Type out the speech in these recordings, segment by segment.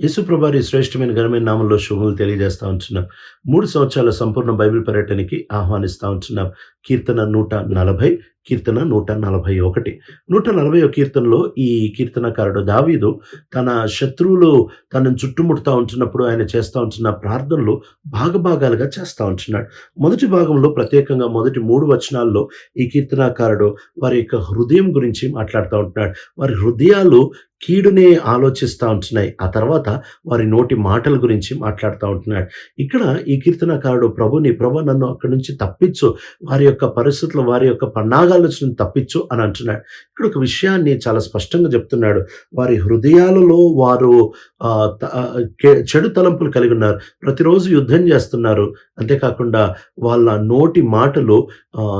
యేసుప్రభారి శ్రేష్టమైన ఘనమైన నామంలో శుభములు తెలియజేస్తా ఉంటున్నాం. మూడు సంవత్సరాల సంపూర్ణ బైబిల్ పర్యటనకి ఆహ్వానిస్తూ ఉంటున్నాం. కీర్తన నూట నలభై కీర్తన నూట నలభై ఒకటి. నూట నలభై కీర్తనలో ఈ కీర్తనకారుడు దావీదు తన శత్రువులు తనను చుట్టుముడుతూ ఉంటున్నప్పుడు ఆయన చేస్తూ ఉంటున్న ప్రార్థనలు భాగభాగాలుగా చేస్తూ ఉంటున్నాడు మొదటి భాగంలో ప్రత్యేకంగా మొదటి మూడు వచనాల్లో ఈ కీర్తనకారుడు వారి యొక్క హృదయం గురించి మాట్లాడుతూ ఉంటున్నాడు. వారి హృదయాలు కీడునే ఆలోచిస్తూ ఉంటున్నాయి ఆ తర్వాత వారి నోటి మాటల గురించి మాట్లాడుతూ ఉంటున్నాడు. ఇక్కడ ఈ కీర్తనకారుడు ప్రభుని ప్రభు నన్ను అక్కడి నుంచి తప్పించు. వారి యొక్క పరిస్థితులు వారి యొక్క పన్నాగా ఆలోచన తప్పించు అని అంటున్నాడు. ఇక్కడ ఒక విషయాన్ని చాలా స్పష్టంగా చెప్తున్నాడు. వారి హృదయాలలో వారు ఆ, చెడు తలంపులు కలిగి ఉన్నారు. ప్రతిరోజు యుద్ధం చేస్తున్నారు. అంతేకాకుండా వాళ్ళ నోటి మాటలు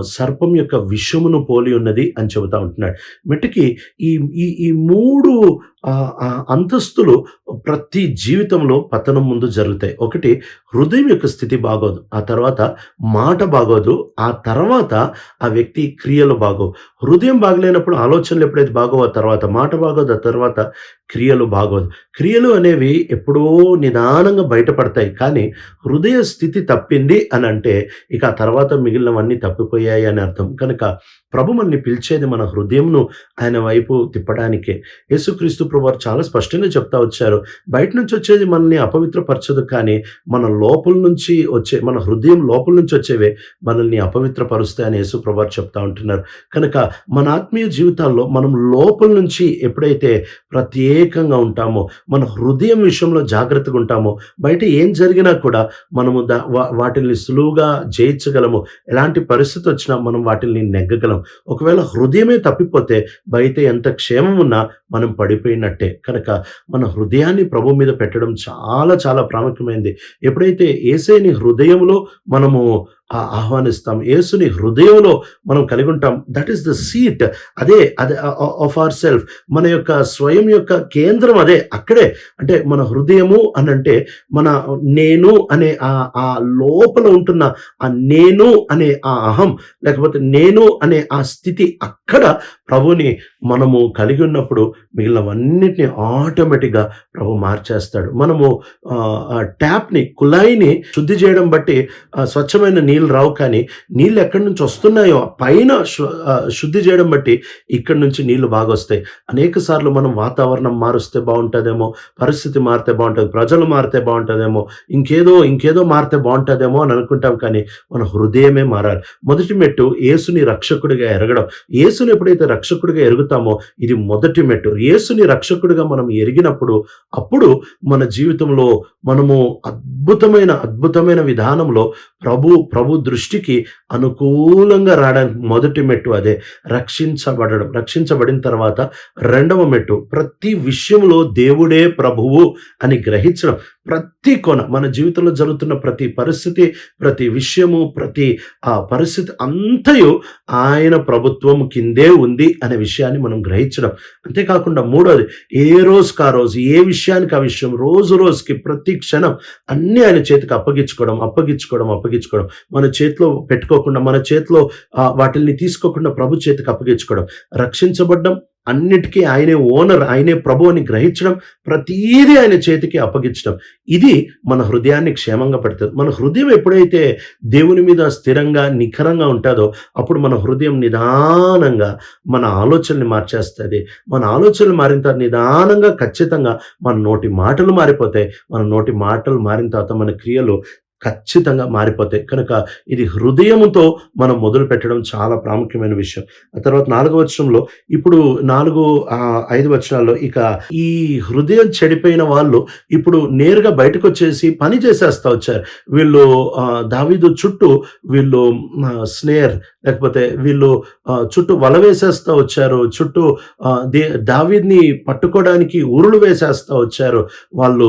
సర్పం యొక్క విషమును పోలి ఉన్నది అని చెబుతా ఉంటున్నాడు. మెట్టుకి ఈ ఈ ఈ మూడు అంతస్తులు ప్రతి జీవితంలో పతనం ముందు జరుగుతాయి. ఒకటి హృదయం యొక్క స్థితి బాగోదు. ఆ తర్వాత మాట బాగోదు. ఆ తర్వాత ఆ వ్యక్తి క్రియలు బాగోవు. హృదయం బాగలేనప్పుడు ఆలోచనలు ఎప్పుడైతే బాగోవు ఆ తర్వాత మాట బాగోదు. ఆ తర్వాత క్రియలు బాగోదు. క్రియలు అనేవి ఎప్పుడో నిదానంగా బయటపడతాయి. కానీ హృదయ స్థితి తప్ప తప్పింది అని అంటే ఇక ఆ తర్వాత మిగిలినవన్నీ తప్పిపోయాయి అని అర్థం. కనుక ప్రభు మనల్ని పిలిచేది మన హృదయంను ఆయన వైపు తిప్పడానికే. యేసుక్రీస్తు ప్రభువారు చాలా స్పష్టంగా చెప్తా వచ్చారు. బయట నుంచి వచ్చేది మనల్ని అపవిత్రపరచదు కానీ మన లోపల నుంచి వచ్చే మన హృదయం లోపల నుంచి వచ్చేవే మనల్ని అపవిత్రపరుస్తాయని యేసు ప్రభు చెప్తా ఉంటున్నారు. కనుక మన ఆత్మీయ జీవితాల్లో మనం లోపల నుంచి ఎప్పుడైతే ప్రత్యేకంగా ఉంటామో మన హృదయం విషయంలో జాగ్రత్తగా ఉంటామో బయట ఏం జరిగినా కూడా మనము దా వా- వాటిని సులువుగా జయించగలము. ఎలాంటి పరిస్థితి వచ్చినా మనం వాటిని నెగ్గగలం ఒకవేళ హృదయమే తప్పిపోతే బయట ఎంత క్షేమం ఉన్నా మనం పడిపోయినట్టే. కనుక మన హృదయాన్ని ప్రభు మీద పెట్టడం చాలా చాలా ప్రాముఖ్యమైనది ఎప్పుడైతే ఏసైని హృదయంలో మనము ఆహ్వానిస్తాం. యేసుని హృదయంలో మనం కలిగి ఉంటాం. దట్ ఈస్ ద సీట్ అదే అదే ఆఫ్ అవర్ సెల్ఫ్ మన యొక్క స్వయం యొక్క కేంద్రం అదే అక్కడే. అంటే మన హృదయము అని అంటే మన నేను అనే ఆ ఆ లోపల ఉంటున్న ఆ నేను అనే ఆ అహం. లేకపోతే నేను అనే ఆ స్థితి అక్కడ ప్రభుని మనము కలిగి ఉన్నప్పుడు మిగిలినవన్నిటిని ఆటోమేటిక్గా ప్రభు మార్చేస్తాడు. మనము ట్యాప్ని కుళాయిని శుద్ధి చేయడం బట్టి స్వచ్ఛమైన నీళ్ళు రావు కానీ నీళ్ళు ఎక్కడి నుంచి వస్తున్నాయో పైన శుద్ధి చేయడం బట్టి ఇక్కడి నుంచి నీళ్ళు బాగా వస్తాయి. అనేక సార్లు మనం వాతావరణం మారుస్తే బాగుంటుందేమో పరిస్థితి మారితే బాగుంటుంది ప్రజలు మారితే బాగుంటుందేమో ఇంకేదో ఇంకేదో మారితే బాగుంటుందేమో అని అనుకుంటాం కానీ మన హృదయమే మారాలి. మొదటి మెట్టు యేసుని రక్షకుడిగా ఎరగడం. యేసుని ఎప్పుడైతే రక్షకుడిగా ఎరుగుతామో ఇది మొదటి మెట్టు. యేసుని రక్షకుడిగా మనం ఎరిగినప్పుడు అప్పుడు మన జీవితంలో మనము అద్భుతమైన అద్భుతమైన విధానంలో ప్రభు ప్రభు దృష్టికి అనుకూలంగా రావడానికి మొదటి మెట్టు అదే. రక్షించబడడం రక్షించబడిన తర్వాత రెండవ మెట్టు ప్రతి విషయంలో దేవుడే ప్రభువు అని గ్రహించడం. ప్రతి కొన మన జీవితంలో జరుగుతున్న ప్రతి పరిస్థితి ప్రతి విషయము ప్రతి ఆ పరిస్థితి అంతయు ఆయన ప్రభుత్వం కిందే ఉంది అనే విషయాన్ని మనం గ్రహించడం. అంతేకాకుండా మూడోది ఏ రోజుకి ఆ రోజు ఏ విషయానికి ఆ విషయం రోజు రోజుకి ప్రతి క్షణం అన్నీ ఆయన చేతికి అప్పగించుకోవడం అప్పగించుకోవడం అప్పగించుకోవడం. మన చేతిలో పెట్టుకోకుండా మన చేతిలో ఆ, వాటిల్ని తీసుకోకుండా ప్రభు చేతికి అప్పగించుకోవడం. రక్షించబడ్డం అన్నిటికీ ఆయనే ఓనర్ ఆయనే ప్రభు అని గ్రహించడం ప్రతీదీ ఆయన చేతికి అప్పగించడం. ఇది మన హృదయాన్ని క్షేమంగా పెడుతుంది. మన హృదయం ఎప్పుడైతే దేవుని మీద స్థిరంగా నిఖరంగా ఉంటుందో అప్పుడు మన హృదయం నిదానంగా మన ఆలోచనని మార్చేస్తుంది. మన ఆలోచనలు మారిన తర్వాత నిదానంగా ఖచ్చితంగా మన నోటి మాటలు మారిపోతాయి. మన నోటి మాటలు మారిన తర్వాత మన క్రియలు ఖచ్చితంగా మారిపోతాయి. కనుక ఇది హృదయముతో మనం మొదలు పెట్టడం చాలా ప్రాముఖ్యమైన విషయం. ఆ తర్వాత నాలుగో వచనంలో ఇప్పుడు నాలుగు ఐదు వచనాల్లో ఇక ఈ హృదయం చెడిపోయిన వాళ్ళు ఇప్పుడు నేరుగా బయటకు వచ్చేసి పని చేసేస్తా వచ్చారు. వీళ్ళు దావీదు చుట్టూ వీళ్ళు స్నేహర్ లేకపోతే వీళ్ళు చుట్టూ వల వేసేస్తా వచ్చారు చుట్టూ దే దావీద్ని పట్టుకోవడానికి ఉరులు వేసేస్తా వచ్చారు వాళ్ళు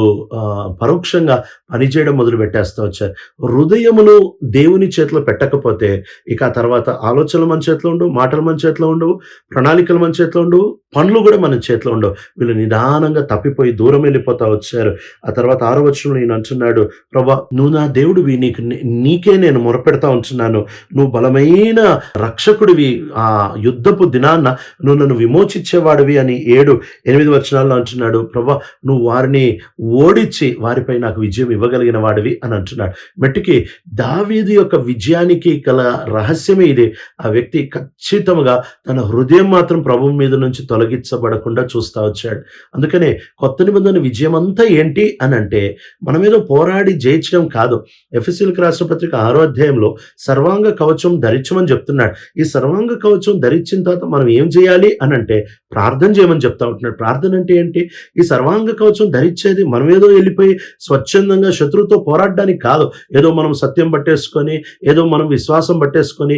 పరోక్షంగా పనిచేయడం మొదలు పెట్టేస్తా వచ్చారు. హృదయమును దేవుని చేతిలో పెట్టకపోతే ఇక తర్వాత ఆలోచనలు మన చేతిలో ఉండవు మాటలు మన చేతిలో ఉండవు ప్రణాళికలు మన చేతిలో ఉండవు పనులు కూడా మన చేతిలో ఉండవు. వీళ్ళు నిదానంగా తప్పిపోయి దూరం వెళ్ళిపోతా వచ్చారు. ఆ తర్వాత ఆరో వచనంలో ఈయన అంటున్నాడు ప్రభా నువ్వు నా దేవుడివి నీకు నీకే నేను మొరపెడతా ఉంటున్నాను. నువ్వు బలమైన రక్షకుడివి. ఆ యుద్ధపు దినాన్న నువ్వు నన్ను విమోచించేవాడివి అని ఏడు ఎనిమిది వచనాల్లో అంటున్నాడు. ప్రభా నువ్వు వారిని ఓడించి వారిపై నాకు విజయం ఇవ్వగలిగిన వాడివి అని అంటున్నాడు. మట్టికి దావీది యొక్క విజయానికి గల రహస్యమే ఇది. ఆ వ్యక్తి ఖచ్చితంగా తన హృదయం మాత్రం ప్రభు మీద నుంచి తొలగి తొలగించబడకుండా చూస్తా వచ్చాడు. అందుకనే కొత్త నిబంధన విజయం అంతా ఏంటి అని అంటే మనం ఏదో పోరాడి జయించడం కాదు. ఎఫ్ఎస్సీలకు రాష్ట్ర పత్రిక ఆరో అధ్యాయంలో సర్వాంగ కవచం ధరించమని చెప్తున్నాడు. ఈ సర్వాంగ కవచం ధరించిన తర్వాత మనం ఏం చేయాలి అని అంటే ప్రార్థన చేయమని చెప్తా ఉంటున్నాడు. ప్రార్థన అంటే ఏంటి? ఈ సర్వాంగ కవచం ధరించేది మనం ఏదో వెళ్ళిపోయి స్వచ్ఛందంగా శత్రువుతో పోరాడడానికి కాదు. ఏదో మనం సత్యం పట్టేసుకొని ఏదో మనం విశ్వాసం పట్టేసుకొని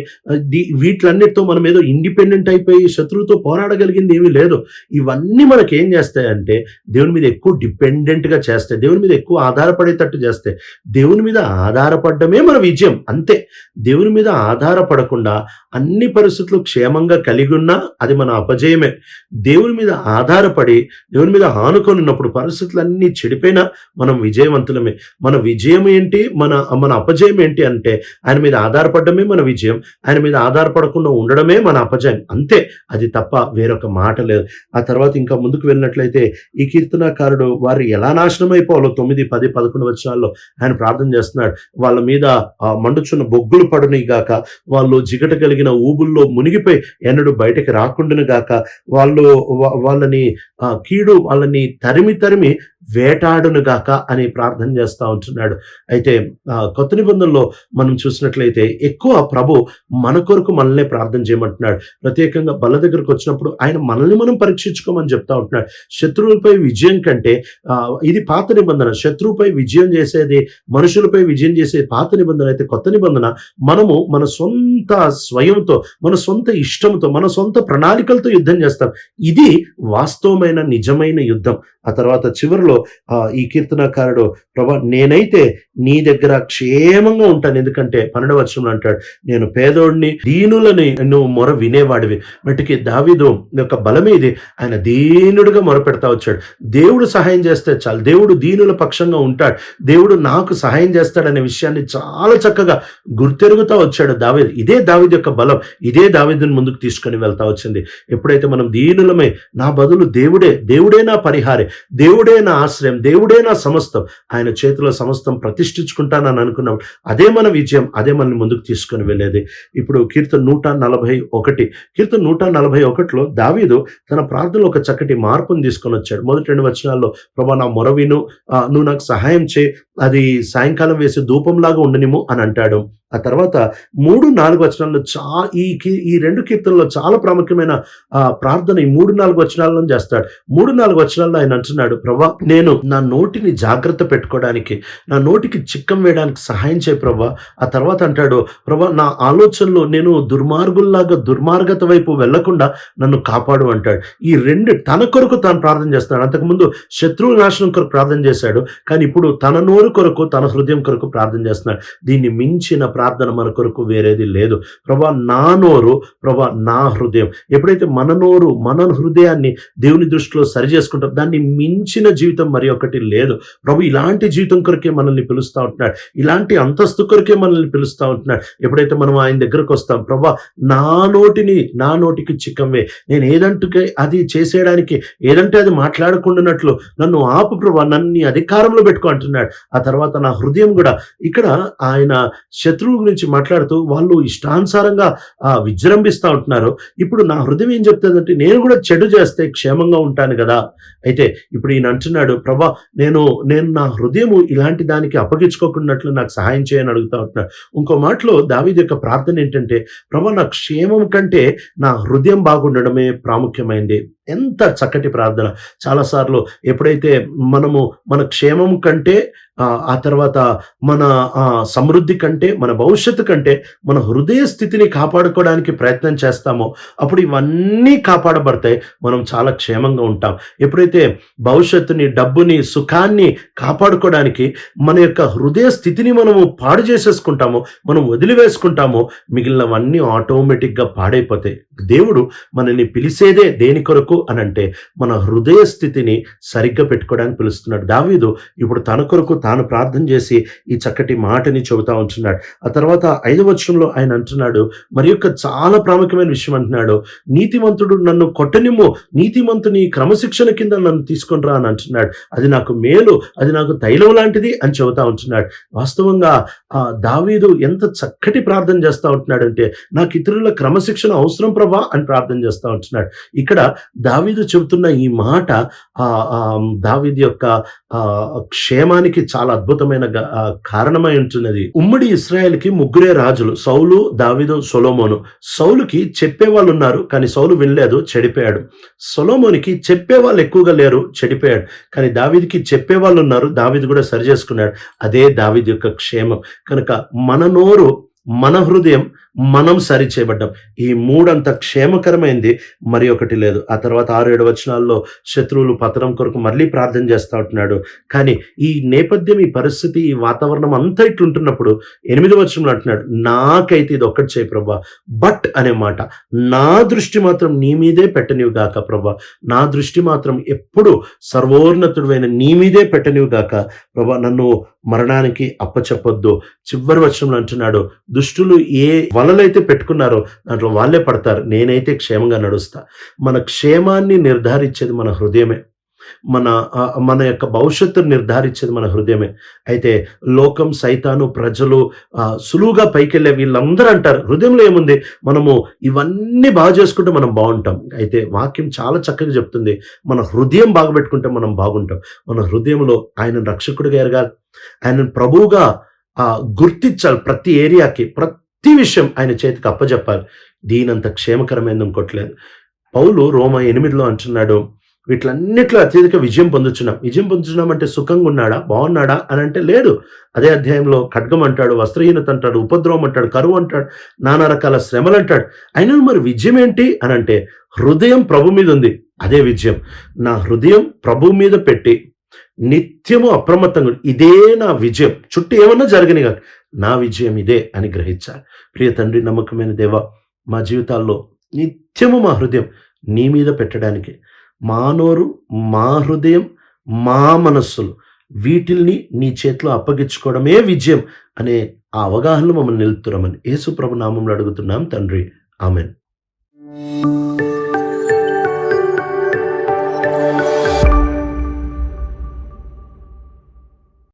వీటిలన్నిటితో మనం ఏదో ఇండిపెండెంట్ అయిపోయి శత్రువుతో పోరాడగలిగింది ఏమీ లేదు. ఇవన్నీ మనకి ఏం చేస్తాయంటే దేవుని మీద ఎక్కువ డిపెండెంట్గా చేస్తాయి. దేవుని మీద ఎక్కువ ఆధారపడేటట్టు చేస్తాయి. దేవుని మీద ఆధారపడమే మన విజయం. అంతే. దేవుని మీద ఆధారపడకుండా అన్ని పరిస్థితులు క్షేమంగా కలిగి ఉన్నా అది మన అపజయమే. దేవుని మీద ఆధారపడి దేవుని మీద ఆనుకొని ఉన్నప్పుడు పరిస్థితులన్నీ చెడిపోయినా మనం విజయవంతులమే. మన విజయం ఏంటి? మన మన అపజయం ఏంటి అంటే ఆయన మీద ఆధారపడమే మన విజయం. ఆయన మీద ఆధారపడకుండా ఉండడమే మన అపజయం. అంతే. అది తప్ప వేరొక మాట లేదు. ఆ తర్వాత ఇంకా ముందుకు వెళ్ళినట్లయితే ఈ కీర్తనాకారుడు వారు ఎలా నాశనం అయిపోవాలో తొమ్మిది పది పదకొండు వచ్చాల్లో ఆయన ప్రార్థన చేస్తున్నాడు. వాళ్ళ మీద ఆ మండుచున్న బొగ్గులు పడుని గాక వాళ్ళు జిగట కలిగిన ఊబుల్లో మునిగిపోయి ఎన్నడూ బయటకి రాకుండాను గాక వాళ్ళు వా- వాళ్ళని కీడు వాళ్ళని తరిమి తరిమి వేటాడునుగాక అని ప్రార్థన చేస్తూ ఉంటున్నాడు. అయితే కొత్త నిబంధనలో మనం చూసినట్లయితే ఎక్కువ ప్రభు మన కొరకు మనల్నే ప్రార్థన చేయమంటున్నాడు. ప్రత్యేకంగా బల్ల దగ్గరకు వచ్చినప్పుడు ఆయన మనల్ని మనం పరీక్షించుకోమని చెప్తా ఉంటున్నాడు. శత్రువులపై విజయం కంటే ఇది పాత నిబంధన. శత్రువుపై విజయం చేసేది మనుషులపై విజయం చేసే పాత నిబంధన. అయితే కొత్త నిబంధన మనము మన సొంత స్వయంతో మన సొంత ఇష్టంతో మన సొంత ప్రణాళికలతో యుద్ధం చేస్తాం. ఇది వాస్తవమైన నిజమైన యుద్ధం. ఆ తర్వాత చివరిలో ఈ కీర్తనకారుడు ప్రభా నేనైతే నీ దగ్గర క్షేమంగా ఉంటాను. ఎందుకంటే పన్నెండు వర్షంలో అంటాడు నేను పేదోడిని దీనులని నువ్వు మొర వినేవాడివి. మట్టికి దావిదు యొక్క బలమే ఇది ఆయన దీనుడిగా మొరపెడతా వచ్చాడు. దేవుడు సహాయం చేస్తే చాలు. దేవుడు దీనుల పక్షంగా ఉంటాడు. దేవుడు నాకు సహాయం చేస్తాడనే విషయాన్ని చాలా చక్కగా గుర్తెరుగుతా వచ్చాడు దావేది. ఇదే దావీదు యొక్క బలం. ఇదే దావేదిని ముందుకు తీసుకొని వెళ్తా వచ్చింది. ఎప్పుడైతే మనం దీనులమై నా బదులు దేవుడే దేవుడే నా పరిహారే దేవుడే నా ఆశ్రయం దేవుడే నా సమస్తం ఆయన చేతిలో సమస్తం ప్రతిష్ఠించుకుంటానని అనుకున్నాం అదే మన విజయం అదే మనల్ని ముందుకు తీసుకొని వెళ్ళేది. ఇప్పుడు కీర్తన నూట నలభై ఒకటి కీర్తన నూట నలభై ఒకటిలో దావీదు తన ప్రార్థనలో ఒక చక్కటి మార్పును తీసుకొని వచ్చాడు. మొదటి రెండు వచనాల్లో ప్రభా నా మొరవిను నువ్వు నాకు సహాయం చే అది సాయంకాలం వేసే ధూపంలాగా ఉండనిము అని అంటాడు. ఆ తర్వాత మూడు నాలుగు వచనాల్లో చా ఈ కీ- ఈ రెండు కీర్తనలో చాలా ప్రాముఖ్యమైన ప్రార్థన ఈ మూడు నాలుగు వచనాలను చేస్తాడు. మూడు నాలుగు వచనాల్లో ఆయన అంటున్నాడు ప్రభా నేను నా నోటిని జాగ్రత్త పెట్టుకోవడానికి నా నోటికి చిక్కం వేయడానికి సహాయం చేయ ప్రభా. ఆ తర్వాత అంటాడు ప్రభా నా ఆలోచనలు నేను దుర్మార్గుల్లాగా దుర్మార్గత వైపు వెళ్ళకుండా నన్ను కాపాడు అంటాడు. ఈ రెండు తన కొరకు తాను ప్రార్థన చేస్తాడు అంతకుముందు శత్రువు నాశనం కొరకు ప్రార్థన చేశాడు కానీ ఇప్పుడు తన నోరు కొరకు తన హృదయం కొరకు ప్రార్థన చేస్తున్నాడు. దీన్ని మించిన ప్రార్థన మన కొరకు వేరేది లేదు. ప్రభా నా నోరు ప్రభా నా హృదయం. ఎప్పుడైతే మన నోరు మన హృదయాన్ని దేవుని దృష్టిలో సరి చేసుకుంటాం దాన్ని మించిన జీవితం మరి ఒకటి లేదు. ప్రభు ఇలాంటి జీవితం కొరకే మనల్ని పిలుస్తూ ఉంటున్నాడు. ఇలాంటి అంతస్తు కొరికే మనల్ని పిలుస్తూ ఉంటున్నాడు. ఎప్పుడైతే మనం ఆయన దగ్గరకు వస్తాం ప్రభా నా నోటిని నా నోటికి చిక్కమే నేను ఏదంటే అది చేసేయడానికి ఏదంటే అది మాట్లాడకుండానట్లు నన్ను ఆపు ప్రభా నన్ను నీ అధికారంలో పెట్టుకో అంటున్నాడు. ఆ తర్వాత నా హృదయం కూడా ఇక్కడ ఆయన శత్రువు గురించి మాట్లాడుతూ వాళ్ళు ఇష్టానుసారంగా ఆ, విజృంభిస్తూ ఉంటున్నారు. ఇప్పుడు నా హృదయం ఏం చెప్తుందంటే నేను కూడా చెడు చేస్తే క్షేమంగా ఉంటాను కదా. అయితే ఇప్పుడు ఈయన అంటున్నాడు ప్రభా నేను నేను నా హృదయము ఇలాంటి దానికి అప్పగించుకోకున్నట్లు నాకు సహాయం చేయని అడుగుతా ఉంటున్నాడు. ఇంకో మాటలో దావీదు యొక్క ప్రార్థన ఏంటంటే ప్రభా నా క్షేమం కంటే నా హృదయం బాగుండడమే ప్రాముఖ్యమైంది. ఎంత చక్కటి ప్రార్థన. చాలాసార్లు ఎప్పుడైతే మనము మన క్షేమం కంటే ఆ, తర్వాత మన సమృద్ధి కంటే మన భవిష్యత్తు కంటే మన హృదయ స్థితిని కాపాడుకోవడానికి ప్రయత్నం చేస్తామో అప్పుడు ఇవన్నీ కాపాడబడతాయి. మనం చాలా క్షేమంగా ఉంటాం. ఎప్పుడైతే భవిష్యత్తుని డబ్బుని సుఖాన్ని కాపాడుకోవడానికి మన యొక్క హృదయ స్థితిని మనము పాడు చేసేసుకుంటామో మనం వదిలివేసుకుంటామో మిగిలినవన్నీ ఆటోమేటిక్గా పాడైపోతాయి. దేవుడు మనల్ని పిలిచేదే దేని కొరకు? అని అంటే మన హృదయ స్థితిని సరిగ్గా పెట్టుకోవడానికి పిలుస్తున్నాడు. దావీదు ఇప్పుడు తన కొరకు తాను ప్రార్థన చేసి ఈ చక్కటి మాటని చెబుతా ఉంటున్నాడు. ఆ తర్వాత ఐదు వచనంలో ఆయన అంటున్నాడు మరి యొక్క చాలా ప్రాముఖ్యమైన విషయం అంటున్నాడు నీతిమంతుడు నన్ను కొట్టనిమ్ము నీతిమంతుని క్రమశిక్షణ కింద నన్ను తీసుకొని రా అని అంటున్నాడు. అది నాకు మేలు అది నాకు తైలం లాంటిది అని చెబుతా ఉంటున్నాడు. వాస్తవంగా ఆ దావీదు ఎంత చక్కటి ప్రార్థన చేస్తా ఉంటున్నాడు అంటే నాకు ఇతరుల క్రమశిక్షణ అవసరం ప్రభా అని ప్రార్థన చేస్తా ఉంటున్నాడు. ఇక్కడ దావీదు చెబుతున్న ఈ మాట ఆ ఆ, దావీదు యొక్క ఆ క్షేమానికి చాలా అద్భుతమైన కారణమై ఉంటున్నది. ఉమ్మడి ఇస్రాయేల్కి ముగ్గురే రాజులు సౌలు దావీదు సొలోమోను. సౌలుకి చెప్పేవాళ్ళు ఉన్నారు కానీ సౌలు వినలేదు చెడిపోయాడు. సొలోమోనికి చెప్పేవాళ్ళు ఎక్కువగా లేరు చెడిపోయాడు. కానీ దావీదికి చెప్పేవాళ్ళు ఉన్నారు దావీదు కూడా సరి చేసుకున్నాడు. అదే దావీదు యొక్క క్షేమం. కనుక మన నోరు మన హృదయం మనం సరి చేయబడ్డాం ఈ మూడంత క్షేమకరమైంది మరి ఒకటి లేదు. ఆ తర్వాత ఆరు ఏడు వచనాల్లో శత్రువులు పతనం కొరకు మళ్ళీ ప్రార్థన చేస్తూ ఉంటున్నాడు. కానీ ఈ నేపథ్యం ఈ పరిస్థితి ఈ వాతావరణం అంతా ఇట్లుంటున్నప్పుడు ఎనిమిది వచనంలో అంటున్నాడు నాకైతే ఇది ఒక్కటి చేయి ప్రభా. బట్ అనే మాట నా దృష్టి మాత్రం నీ మీదే పెట్టనివి గాక ప్రభా. నా దృష్టి మాత్రం ఎప్పుడు సర్వోన్నతుడైన నీ మీదే పెట్టనివి గాక ప్రభా. నన్ను మరణానికి అప్పచెప్పొద్దు. చివరి వచనంలో అంటున్నాడు దుష్టులు ఏ వలలైతే పెట్టుకున్నారో దాంట్లో వాళ్ళే పడతారు. నేనైతే క్షేమంగా నడుస్తా. మన క్షేమాన్ని నిర్ధారించేది మన హృదయమే. మన మన యొక్క భవిష్యత్తును నిర్ధారించేది మన హృదయమే. అయితే లోకం సైతాను ప్రజలు సులువుగా పైకెళ్ళే వీళ్ళందరూ అంటారు హృదయంలో ఏముంది? మనము ఇవన్నీ బాగా చేసుకుంటే మనం బాగుంటాం. అయితే వాక్యం చాలా చక్కగా చెప్తుంది మన హృదయం బాగుపెట్టుకుంటే మనం బాగుంటాం. మన హృదయంలో ఆయన రక్షకుడిగా ఎరగాలి ఆయన ప్రభువుగా గుర్తించాలి ప్రతి ఏరియాకి ప్రతి విషయం ఆయన చేతికి అప్పచెప్పాలి దీనంత క్షేమకరమైనది ఇంకోట్లేదు పౌలు రోమ ఎనిమిదిలో అంటున్నాడు వీటిలన్నిట్లో అత్యధిక విజయం పొందుచున్నాం. విజయం పొందుచున్నాం అంటే సుఖంగా ఉన్నాడా బాగున్నాడా? అని అంటే లేదు. అదే అధ్యాయంలో ఖడ్గం అంటాడు వస్త్రహీనత అంటాడు ఉపద్రవం అంటాడు కరువు అంటాడు నానా రకాల శ్రమలు అంటాడు. అయినా మరి విజయం ఏంటి? అని అంటే హృదయం ప్రభు మీద ఉంది. అదే విజయం. నా హృదయం ప్రభు మీద పెట్టి నిత్యము అప్రమత్తంగా ఇదే నా విజయం. చుట్టూ ఏమన్నా జరగని కాదు నా విజయం ఇదే అని గ్రహించాలి. ప్రియ తండ్రి నమ్మకమైన దేవ మా జీవితాల్లో నిత్యము మా హృదయం నీ మీద పెట్టడానికి మా నోరు మా హృదయం మా మనస్సులు వీటిల్ని నీ చేతిలో అప్పగించుకోవడమే విజయం అనే ఆ అవగాహనలో మమ్మల్ని నిలుపుతురమని యేసుప్రభు నామంలో అడుగుతున్నాం తండ్రి. ఆమెన్.